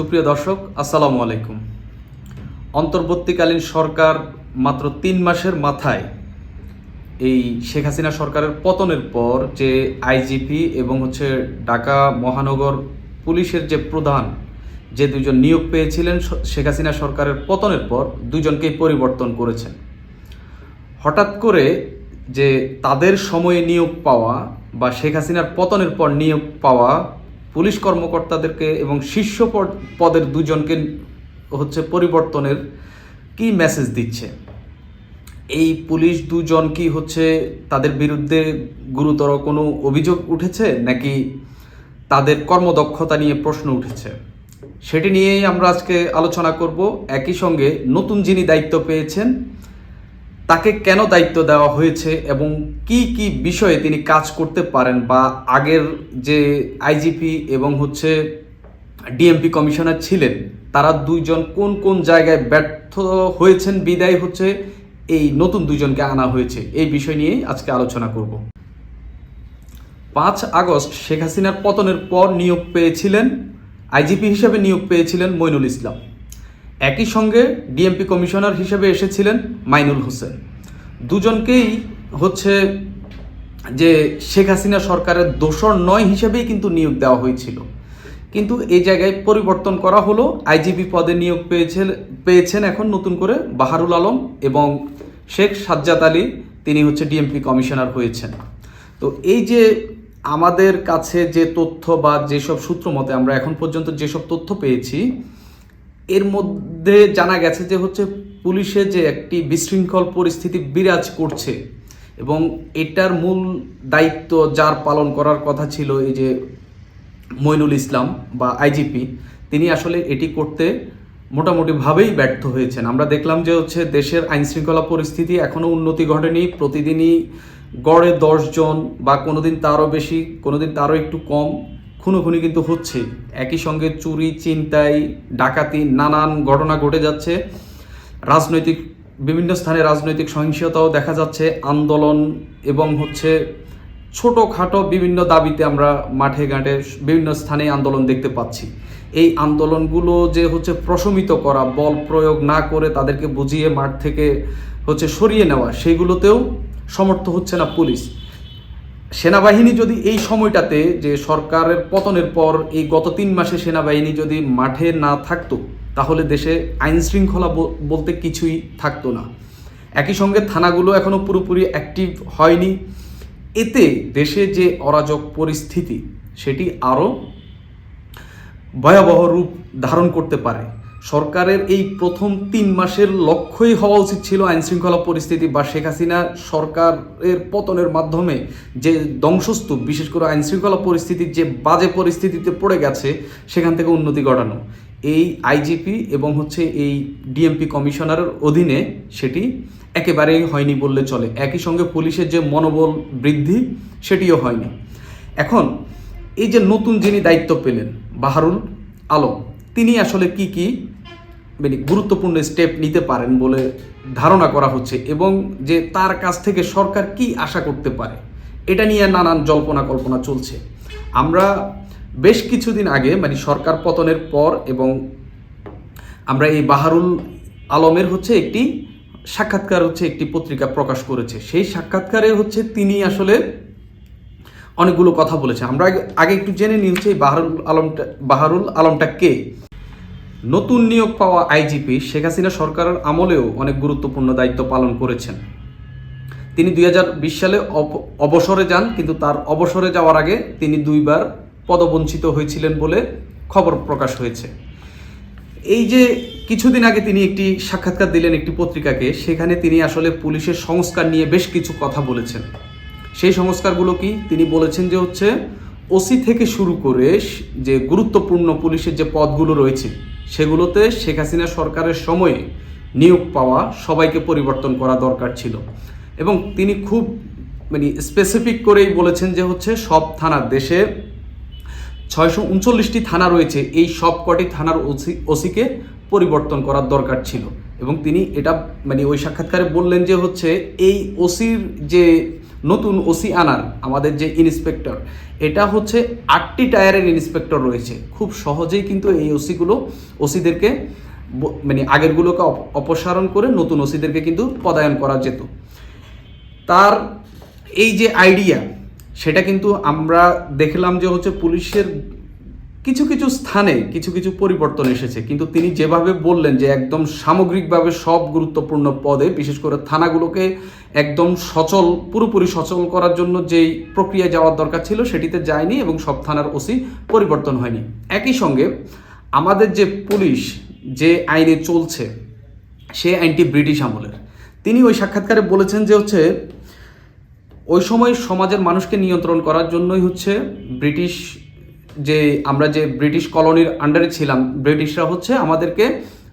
সুপ্রিয় দর্শক, আসসালামু আলাইকুম। অন্তর্বর্তীকালীন সরকার মাত্র তিন মাসের মাথায় এই শেখ হাসিনা সরকারের পতনের পর যে আইজিপি এবং হচ্ছে ঢাকা মহানগর পুলিশের যে প্রধান, যে দুজন নিয়োগ পেয়েছিলেন শেখ হাসিনা সরকারের পতনের পর দুজনকেই পরিবর্তন করেছেন। হঠাৎ করে যে তাদের সময়ে নিয়োগ পাওয়া বা শেখ হাসিনার পতনের পর নিয়োগ পাওয়া পুলিশ কর্মকর্তাদেরকে এবং শীর্ষ পদ- পদের দুজনকে হচ্ছে পরিবর্তনের কি মেসেজ দিচ্ছে? এই পুলিশ দুজন কি হচ্ছে তাদের বিরুদ্ধে গুরুতর কোনো অভিযোগ উঠেছে নাকি তাদের কর্মদক্ষতা নিয়ে প্রশ্ন উঠেছে? সেটি নিয়েই আমরা আজকে আলোচনা করব। একই সঙ্গে নতুন যিনি দায়িত্ব পেয়েছেন তাকে কেন দায়িত্ব দেওয়া হয়েছে এবং কি কি বিষয়ে তিনি কাজ করতে পারেন বা আগের যে আইজিপি এবং হচ্ছে ডিএমপি কমিশনার ছিলেন, তারা দুইজন কোন কোন জায়গায় ব্যর্থ হয়েছেন, বিদায় হচ্ছে, এই নতুন দুইজনকে আনা হয়েছে, এই বিষয় নিয়েই আজকে আলোচনা করব। পাঁচ আগস্ট শেখ হাসিনার পতনের পর নিয়োগ পেয়েছিলেন, আইজিপি হিসেবে নিয়োগ পেয়েছিলেন মইনুল ইসলাম। একই সঙ্গে ডিএমপি কমিশনার হিসেবে এসেছিলেন মাইনুল হোসেন। দুজনকেই হচ্ছে যে শেখ হাসিনা সরকারের দোষর নয় হিসেবেই কিন্তু নিয়োগ দেওয়া হয়েছিল। কিন্তু এই জায়গায় পরিবর্তন করা হলো। আইজিপি পদে নিয়োগ পেয়েছে পেয়েছেন এখন নতুন করে বাহারুল আলম এবং শেখ সাজ্জাদ আলী, তিনি হচ্ছে ডিএমপি কমিশনার হয়েছেন। তো এই যে আমাদের কাছে যে তথ্য বা যেসব সূত্র মতে আমরা এখন পর্যন্ত যেসব তথ্য পেয়েছি এর মধ্যে জানা গেছে যে হচ্ছে পুলিশে যে একটি বিশৃঙ্খল পরিস্থিতি বিরাজ করছে এবং এটার মূল দায়িত্ব যার পালন করার কথা ছিল এই যে মইনুল ইসলাম বা আইজিপি, তিনি আসলে এটি করতে মোটামুটিভাবেই ব্যর্থ হয়েছেন। আমরা দেখলাম যে হচ্ছে দেশের আইনশৃঙ্খলা পরিস্থিতি এখনও উন্নতি ঘটেনি, প্রতিদিনই গড়ে দশজন বা কোনোদিন তারও বেশি, কোনোদিন তারও একটু কম। খুনোখুনি কিন্তু হচ্ছে। একই সঙ্গে চুরি চিন্তাই ডাকাতি, নানান ঘটনা ঘটে যাচ্ছে। রাজনৈতিক, বিভিন্ন স্থানে রাজনৈতিক সহিংসতাও দেখা যাচ্ছে। আন্দোলন এবং হচ্ছে ছোটোখাটো বিভিন্ন দাবিতে আমরা মাঠে ঘাটে বিভিন্ন স্থানে আন্দোলন দেখতে পাচ্ছি। এই আন্দোলনগুলো যে হচ্ছে প্রশমিত করা, বল প্রয়োগ না করে তাদেরকে বুঝিয়ে মাঠ থেকে হচ্ছে সরিয়ে নেওয়া সেইগুলোতেও সমর্থ হচ্ছে না পুলিশ। সেনাবাহিনী যদি এই সময়টাতে যে সরকারের পতনের পর এই গত তিন মাসে সেনাবাহিনী যদি মাঠে না থাকতো, তাহলে দেশে আইন শৃঙ্খলা বলতে কিছুই থাকতো না। একই সঙ্গে থানাগুলো এখনও পুরোপুরি অ্যাক্টিভ হয়নি। এতে দেশে যে অরাজক পরিস্থিতি, সেটি আরও ভয়াবহ রূপ ধারণ করতে পারে। সরকারের এই প্রথম তিন মাসের লক্ষ্যই হওয়া উচিত ছিল আইন শৃঙ্খলা পরিস্থিতি বা শেখ হাসিনা সরকারের পতনের মাধ্যমে যে ধ্বংসস্তূপ, বিশেষ করে আইন শৃঙ্খলা পরিস্থিতির যে বাজে পরিস্থিতিতে পড়ে গেছে, সেখান থেকে উন্নতি ঘটানো। এই আইজিপি এবং হচ্ছে এই ডিএমপি কমিশনারের অধীনে সেটি একেবারেই হয়নি বললে চলে। একই সঙ্গে পুলিশের যে মনোবল বৃদ্ধি, সেটিও হয়নি। এখন এই যে নতুন যিনি দায়িত্ব পেলেন, বাহারুল আলম তিনি আসলে কি কি মানে গুরুত্বপূর্ণ স্টেপ নিতে পারেন বলে ধারণা করা হচ্ছে এবং যে তার কাছ থেকে সরকার কি আশা করতে পারে, এটা নিয়ে নানান জল্পনা কল্পনা চলছে। আমরা বেশ কিছুদিন আগে মানে সরকার পতনের পর এবং আমরা এই বাহারুল আলমের হচ্ছে একটি সাক্ষাৎকার হচ্ছে একটি পত্রিকা প্রকাশ করেছে। সেই সাক্ষাৎকারে হচ্ছে তিনি আসলে অনেকগুলো কথা বলেছে। আমরা আগে- একটু জেনে হচ্ছে বাহারুল আলমটা বাহারুল আলমটা কে? নতুন নিয়োগ পাওয়া আইজিপি শেখ হাসিনা সরকারের আমলেও অনেক গুরুত্বপূর্ণ দায়িত্ব পালন করেছেন। তিনি দুই হাজার বিশ সালে অবসরে যান, কিন্তু তার অবসরে যাওয়ার আগে তিনি দুইবার পদবঞ্চিত হয়েছিলেন বলে খবর প্রকাশ হয়েছে। এই যে কিছুদিন আগে তিনি একটি সাক্ষাৎকার দিলেন একটি পত্রিকাকে, সেখানে তিনি আসলে পুলিশের সংস্কার নিয়ে বেশ কিছু কথা বলেছেন। সেই সংস্কারগুলো কি? তিনি বলেছেন যে হচ্ছে ওসি থেকে শুরু করে যে গুরুত্বপূর্ণ পুলিশের যে পদগুলো রয়েছে, সেগুলোতে শেখ হাসিনা সরকারের সময়ে নিয়োগ পাওয়া সবাইকে পরিবর্তন করা দরকার ছিল। এবং তিনি খুব মানে স্পেসিফিক করেই বলেছেন যে হচ্ছে সব থানা দেশে ছয়শো উনচল্লিশটি থানা রয়েছে, এই সব কটি থানার ওসি ওসিকে পরিবর্তন করার দরকার ছিল। এবং তিনি এটা মানে ওই সাক্ষাৎকারে বললেন যে হচ্ছে এই ওসির যে নতুন ওসি আনার আমাদের যে ইন্সপেক্টর, এটা হচ্ছে আটটি টায়ারের ইন্সপেক্টর রয়েছে। খুব সহজেই কিন্তু এই ওসিগুলো ওসিদেরকে মানে আগেরগুলোকে অপসারণ করে নতুন ওসিদেরকে কিন্তু পদায়ন করা যেত। তার এই যে আইডিয়া, সেটা কিন্তু আমরা দেখলাম যে হচ্ছে পুলিশের কিছু কিছু স্থানে কিছু কিছু পরিবর্তন এসেছে, কিন্তু তিনি যেভাবে বললেন যে একদম সামগ্রিকভাবে সব গুরুত্বপূর্ণ পদে, বিশেষ করে থানাগুলোকে একদম সচল, পুরোপুরি সচল করার জন্য যেই প্রক্রিয়া যাওয়ার দরকার ছিল সেটিতে যায়নি এবং সব থানার ওসি পরিবর্তন হয়নি। একই সঙ্গে আমাদের যে পুলিশ যে আইনে চলছে সে আইনটি ব্রিটিশ আমলের। তিনি ওই সাক্ষাৎকারে বলেছেন যে হচ্ছে, ওই সময় সমাজের মানুষকে নিয়ন্ত্রণ করার জন্যই হচ্ছে ব্রিটিশ যে আমরা যে ব্রিটিশ কলোনির আন্ডারে ছিলাম, ব্রিটিশরা হচ্ছে আমাদেরকে,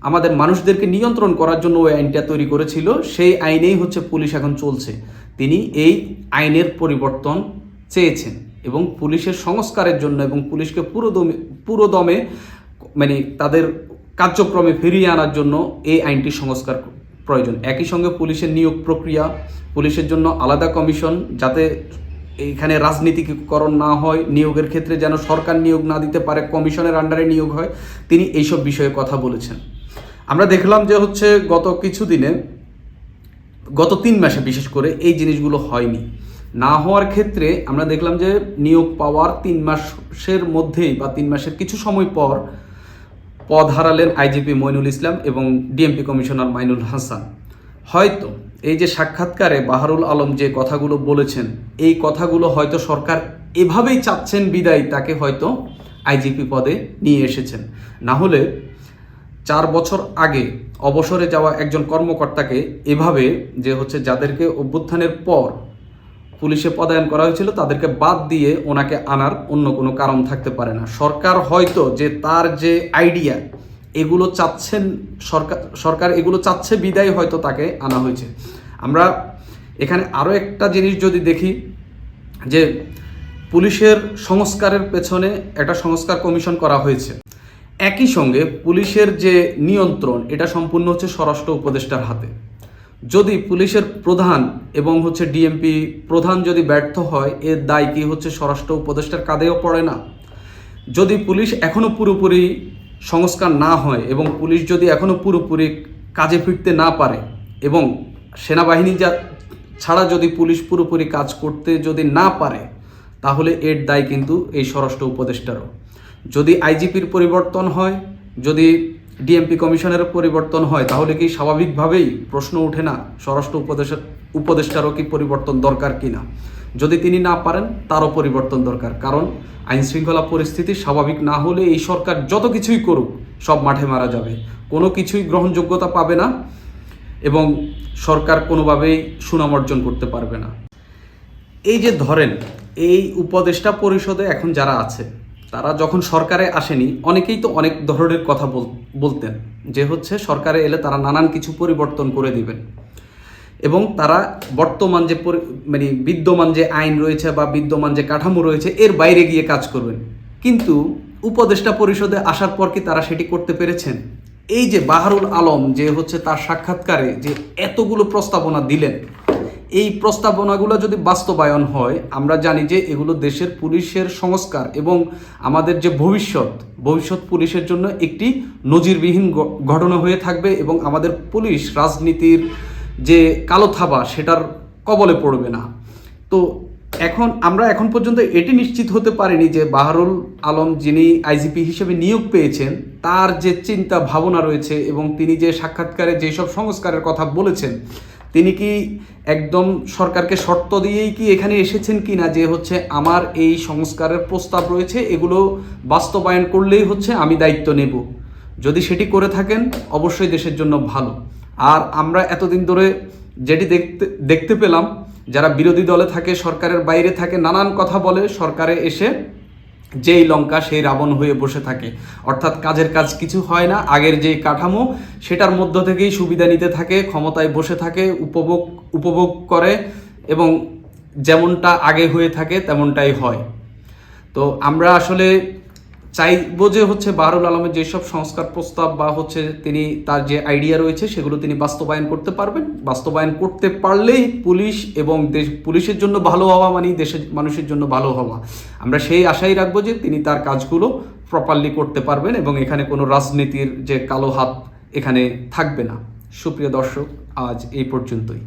আমাদের মানুষদেরকে নিয়ন্ত্রণ করার জন্য ওই আইনটা তৈরি করেছিল। সেই আইনেই হচ্ছে পুলিশ এখন চলছে। তিনি এই আইনের পরিবর্তন চেয়েছেন এবং পুলিশের সংস্কারের জন্য এবং পুলিশকে পুরোদমে পুরোদমে মানে তাদের কার্যক্রমে ফিরিয়ে আনার জন্য এই আইনটি সংস্কার প্রয়োজন। একই সঙ্গে পুলিশের নিয়োগ প্রক্রিয়া, পুলিশের জন্য আলাদা কমিশন যাতে এইখানে রাজনীতিকরণ না হয়, নিয়োগের ক্ষেত্রে যেন সরকার নিয়োগ না দিতে পারে, কমিশনের আন্ডারে নিয়োগ হয়, তিনি এইসব বিষয়ে কথা বলেছেন। আমরা দেখলাম যে হচ্ছে গত কিছু দিনে গত তিন মাসে বিশেষ করে এই জিনিসগুলো হয়নি। না হওয়ার ক্ষেত্রে আমরা দেখলাম যে নিয়োগ পাওয়ার তিন মাসের মধ্যেই বা তিন মাসের কিছু সময় পর পদ হারালেন আইজিপি মইনুল ইসলাম এবং ডিএমপি কমিশনার মাইনুল হাসান। হয়তো এই যে সাক্ষাৎকারে বাহারুল আলম যে কথাগুলো বলেছেন, এই কথাগুলো হয়তো সরকার এভাবেই চাচ্ছেন বিদায়, তাকে হয়তো আইজিপি পদে নিয়ে এসেছেন। না হলে চার বছর আগে অবসরে যাওয়া একজন কর্মকর্তাকে এভাবে যে হচ্ছে যাদেরকে অভ্যুত্থানের পর পুলিশে পদায়ন করা হয়েছিল, তাদেরকে বাদ দিয়ে ওনাকে আনার অন্য কোনো কারণ থাকতে পারে না। সরকার হয়তো যে তার যে আইডিয়া এগুলো চাচ্ছেন সরকার সরকার এগুলো চাচ্ছে, বিদায় হয়তো তাকে আনা হয়েছে। আমরা এখানে আরও একটা জিনিস যদি দেখি, যে পুলিশের সংস্কারের পেছনে একটা সংস্কার কমিশন করা হয়েছে। একই সঙ্গে পুলিশের যে নিয়ন্ত্রণ, এটা সম্পূর্ণ হচ্ছে স্বরাষ্ট্র উপদেষ্টার হাতে। যদি পুলিশের প্রধান এবং হচ্ছে ডিএমপি প্রধান যদি ব্যর্থ হয়, এর দায় কি হচ্ছে স্বরাষ্ট্র উপদেষ্টার কাঁধেও পড়ে না? যদি পুলিশ এখনও পুরোপুরি সংস্কার না হয় এবং পুলিশ যদি এখনও পুরোপুরি কাজে ফিরতে না পারে এবং সেনাবাহিনী যা ছাড়া যদি পুলিশ পুরোপুরি কাজ করতে যদি না পারে, তাহলে এর দায় কিন্তু এই স্বরাষ্ট্র উপদেষ্টারও। যদি আইজিপির পরিবর্তন হয়, যদি ডিএমপি কমিশনের পরিবর্তন হয়, তাহলে কি স্বাভাবিকভাবেই প্রশ্ন ওঠে না স্বরাষ্ট্র উপদেশ, উপদেষ্টারও কি পরিবর্তন দরকার কি না যদি তিনি না পারেন, তারও পরিবর্তন দরকার। কারণ আইন শৃঙ্খলা পরিস্থিতি স্বাভাবিক না হলে এই সরকার যত কিছুই করুক, সব মাঠে মারা যাবে। কোনো কিছুই গ্রহণযোগ্যতা পাবে না এবং সরকার কোনোভাবেই সুনাম অর্জন করতে পারবে না। এই যে ধরেন, এই উপদেষ্টা পরিষদে এখন যারা আছে, তারা যখন সরকারে আসেনি, অনেকেই তো অনেক ধরনের কথা বল- বলতেন যে হচ্ছে সরকারে এলে তারা নানান কিছু পরিবর্তন করে দিবেন। এবং তারা বর্তমান যে মানে বিদ্যমান যে আইন রয়েছে বা বিদ্যমান যে কাঠামো রয়েছে, এর বাইরে গিয়ে কাজ করবেন। কিন্তু উপদেষ্টা পরিষদে আসার পর কি তারা সেটি করতে পেরেছেন? এই যে বাহারুল আলম যে হচ্ছে তার সাক্ষাৎকারে যে এতগুলো প্রস্তাবনা দিলেন, এই প্রস্তাবনাগুলো যদি বাস্তবায়ন হয়, আমরা জানি যে এগুলো দেশের পুলিশের সংস্কার এবং আমাদের যে ভবিষ্যৎ ভবিষ্যৎ পুলিশের জন্য একটি নজিরবিহীন ঘটনা হয়ে থাকবে এবং আমাদের পুলিশ, রাজনীতির যে কালো থাবা সেটার কবলে পড়বে না। তো এখন, আমরা এখন পর্যন্ত এটি নিশ্চিত হতে পারিনি যে বাহারুল আলম যিনি আইজিপি হিসেবে নিয়োগ পেয়েছেন, তার যে চিন্তা ভাবনা রয়েছে এবং তিনি যে সাক্ষাৎকারে যেসব সংস্কারের কথা বলেছেন, তিনি কি একদম সরকারকে শর্ত দিয়েই কি এখানে এসেছেন কি না যে হচ্ছে আমার এই সংস্কারের প্রস্তাব রয়েছে, এগুলো বাস্তবায়ন করলেই হচ্ছে আমি দায়িত্ব নেব। যদি সেটি করে থাকেন, অবশ্যই দেশের জন্য ভালো। আর আমরা এতদিন ধরে যেটি দেখতে দেখতে পেলাম, যারা বিরোধী দলে থাকে, সরকারের বাইরে থাকে, নানান কথা বলে সরকারে এসে যেই লঙ্কা, সেই রাবণ হয়ে বসে থাকে। অর্থাৎ কাজের কাজ কিছু হয় না, আগের যেই কাঠামো, সেটার মধ্য থেকেই সুবিধা নিতে থাকে, ক্ষমতায় বসে থাকে, উপভোগ উপভোগ করে এবং যেমনটা আগে হয়ে থাকে, তেমনটাই হয়। তো আমরা আসলে চাইব যে হচ্ছে বাহারুল আলমের যেসব সংস্কার প্রস্তাব বা হচ্ছে তিনি তার যে আইডিয়া রয়েছে, সেগুলো তিনি বাস্তবায়ন করতে পারবেন। বাস্তবায়ন করতে পারলেই পুলিশ এবং দেশ, পুলিশের জন্য ভালো হওয়া মানেই দেশের, মানুষের জন্য ভালো হওয়া। আমরা সেই আশাই রাখব যে তিনি তার কাজগুলো প্রপারলি করতে পারবেন এবং এখানে কোনো রাজনীতির যে কালো হাত এখানে থাকবে না। সুপ্রিয় দর্শক, আজ এই পর্যন্তই।